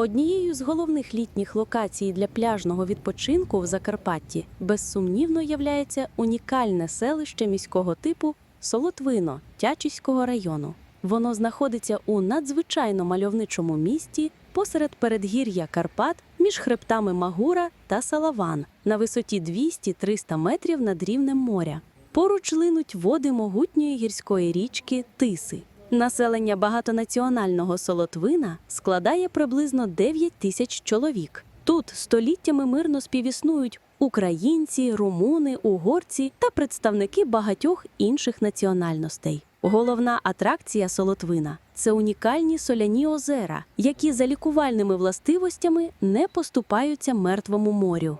Однією з головних літніх локацій для пляжного відпочинку в Закарпатті безсумнівно являється унікальне селище міського типу Солотвино Тячівського району. Воно знаходиться у надзвичайно мальовничому місті посеред передгір'я Карпат між хребтами Магура та Салаван на висоті 200-300 метрів над рівнем моря. Поруч линуть води могутньої гірської річки Тиси. Населення багатонаціонального Солотвина складає приблизно 9 тисяч чоловік. Тут століттями мирно співіснують українці, румуни, угорці та представники багатьох інших національностей. Головна атракція Солотвина це унікальні соляні озера, які за лікувальними властивостями не поступаються мертвому морю.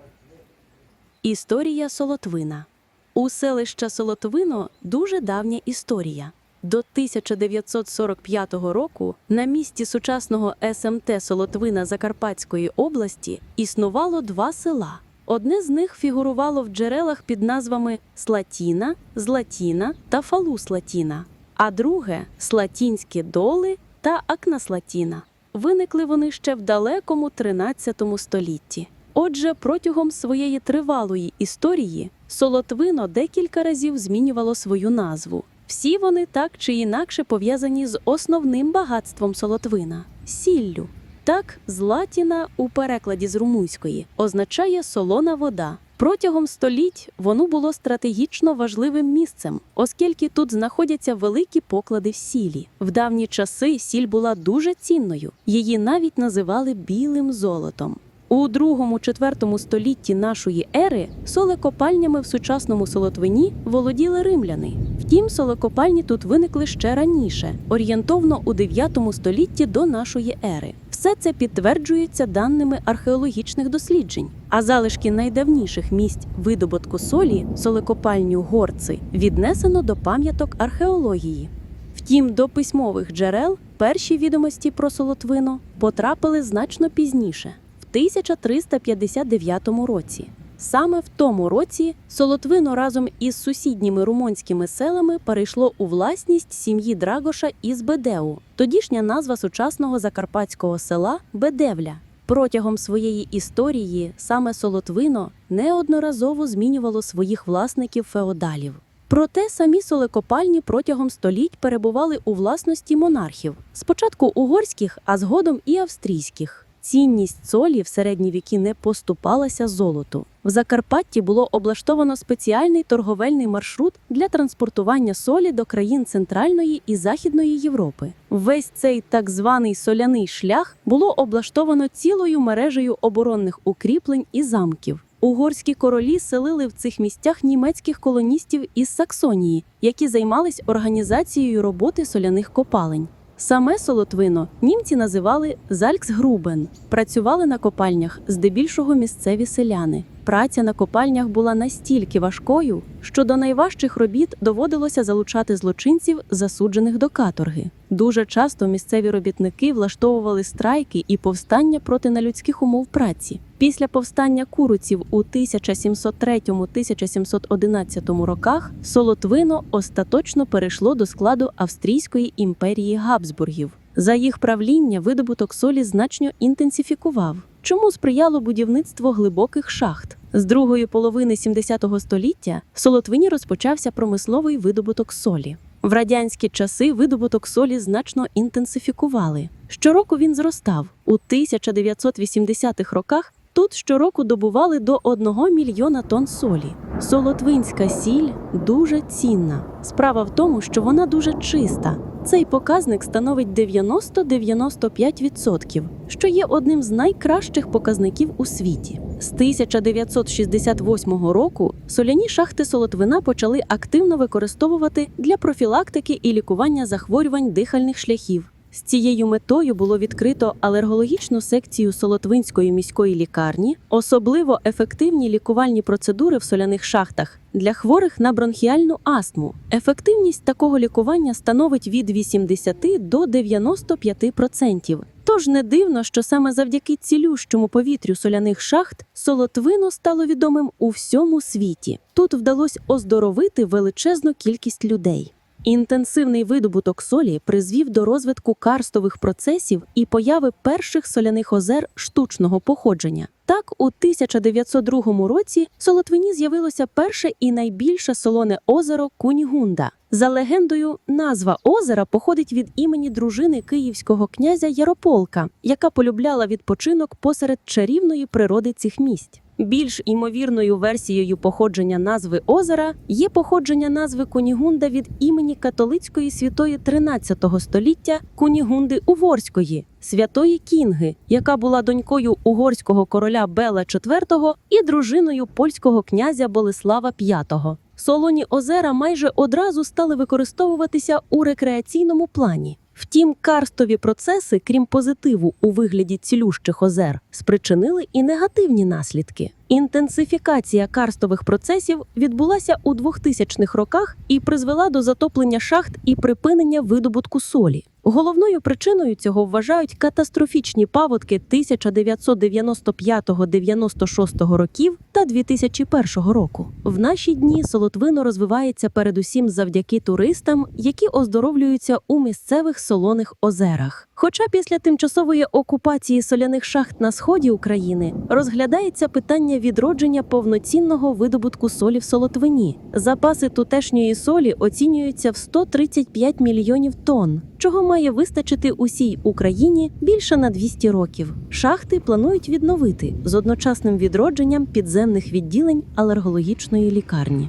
Історія Солотвина у селища Солотвино дуже давня історія. До 1945 року на місці сучасного СМТ Солотвина Закарпатської області існувало два села. Одне з них фігурувало в джерелах під назвами Слатіна, Златіна та Фалуслатіна, а друге Слатінські доли та Акнаслатіна. Виникли вони ще в далекому 13 столітті. Отже, протягом своєї тривалої історії Солотвино декілька разів змінювало свою назву. Всі вони так чи інакше пов'язані з основним багатством Солотвина сіллю. Так, златіна у перекладі з румунської означає солона вода. Протягом століть воно було стратегічно важливим місцем, оскільки тут знаходяться великі поклади в сілі. В давні часи сіль була дуже цінною. Її навіть називали білим золотом. У другому-четвертому столітті нашої ери солекопальнями в сучасному Солотвині володіли римляни. Втім, солекопальні тут виникли ще раніше, орієнтовно у 9 столітті до нашої ери. Все це підтверджується даними археологічних досліджень. А залишки найдавніших місць видобутку солі, солекопальню горци, віднесено до пам'яток археології. Втім, до письмових джерел перші відомості про Солотвино потрапили значно пізніше, в 1359 році. Саме в тому році Солотвино разом із сусідніми румунськими селами перейшло у власність сім'ї Драгоша із Бедеу, тодішня назва сучасного закарпатського села Бедевля. Протягом своєї історії саме Солотвино неодноразово змінювало своїх власників феодалів. Проте самі солекопальні протягом століть перебували у власності монархів, спочатку угорських, а згодом і австрійських. Цінність солі в середні віки не поступалася золоту. В Закарпатті було облаштовано спеціальний торговельний маршрут для транспортування солі до країн Центральної і Західної Європи. Весь цей так званий соляний шлях було облаштовано цілою мережею оборонних укріплень і замків. Угорські королі селили в цих місцях німецьких колоністів із Саксонії, які займались організацією роботи соляних копалень. Саме Солотвино німці називали Зальксгрубен. Працювали на копальнях здебільшого місцеві селяни. Праця на копальнях була настільки важкою, що до найважчих робіт доводилося залучати злочинців, засуджених до каторги. Дуже часто місцеві робітники влаштовували страйки і повстання проти нелюдських умов праці. Після повстання куруців у 1703-1711 роках Солотвино остаточно перейшло до складу Австрійської імперії Габсбургів. За їх правління видобуток солі значно інтенсифікував, чому сприяло будівництво глибоких шахт. З другої половини 70-го століття в Солотвині розпочався промисловий видобуток солі. В радянські часи видобуток солі значно інтенсифікували. Щороку він зростав. У 1980-х роках тут щороку добували до 1 мільйона тонн солі. Солотвинська сіль дуже цінна. Справа в тому, що вона дуже чиста. Цей показник становить 90-95%, що є одним з найкращих показників у світі. З 1968 року соляні шахти Солотвина почали активно використовувати для профілактики і лікування захворювань дихальних шляхів. З цією метою було відкрито алергологічну секцію Солотвинської міської лікарні, особливо ефективні лікувальні процедури в соляних шахтах для хворих на бронхіальну астму. Ефективність такого лікування становить від 80 до 95%. Тож не дивно, що саме завдяки цілющому повітрю соляних шахт Солотвино стало відомим у всьому світі. Тут вдалося оздоровити величезну кількість людей. Інтенсивний видобуток солі призвів до розвитку карстових процесів і появи перших соляних озер штучного походження. Так, у 1902 році в Солотвині з'явилося перше і найбільше солоне озеро Кунігунда. За легендою, назва озера походить від імені дружини київського князя Ярополка, яка полюбляла відпочинок посеред чарівної природи цих місць. Більш імовірною версією походження назви озера є походження назви Кунігунда від імені католицької святої 13 століття Кунігунди Уворської, святої Кінги, яка була донькою угорського короля Бела IV і дружиною польського князя Болеслава V. Солоні озера майже одразу стали використовуватися у рекреаційному плані. Втім, карстові процеси, крім позитиву у вигляді цілющих озер, спричинили і негативні наслідки. Інтенсифікація карстових процесів відбулася у 2000-х роках і призвела до затоплення шахт і припинення видобутку солі. Головною причиною цього вважають катастрофічні паводки 1995-96 років та 2001 року. В наші дні Солотвино розвивається передусім завдяки туристам, які оздоровлюються у місцевих солоних озерах. Хоча після тимчасової окупації соляних шахт на сході України розглядається питання відродження повноцінного видобутку солі в Солотвині. Запаси тутешньої солі оцінюються в 135 мільйонів тонн, чого має вистачити усій Україні більше на 200 років. Шахти планують відновити з одночасним відродженням підземних відділень алергологічної лікарні.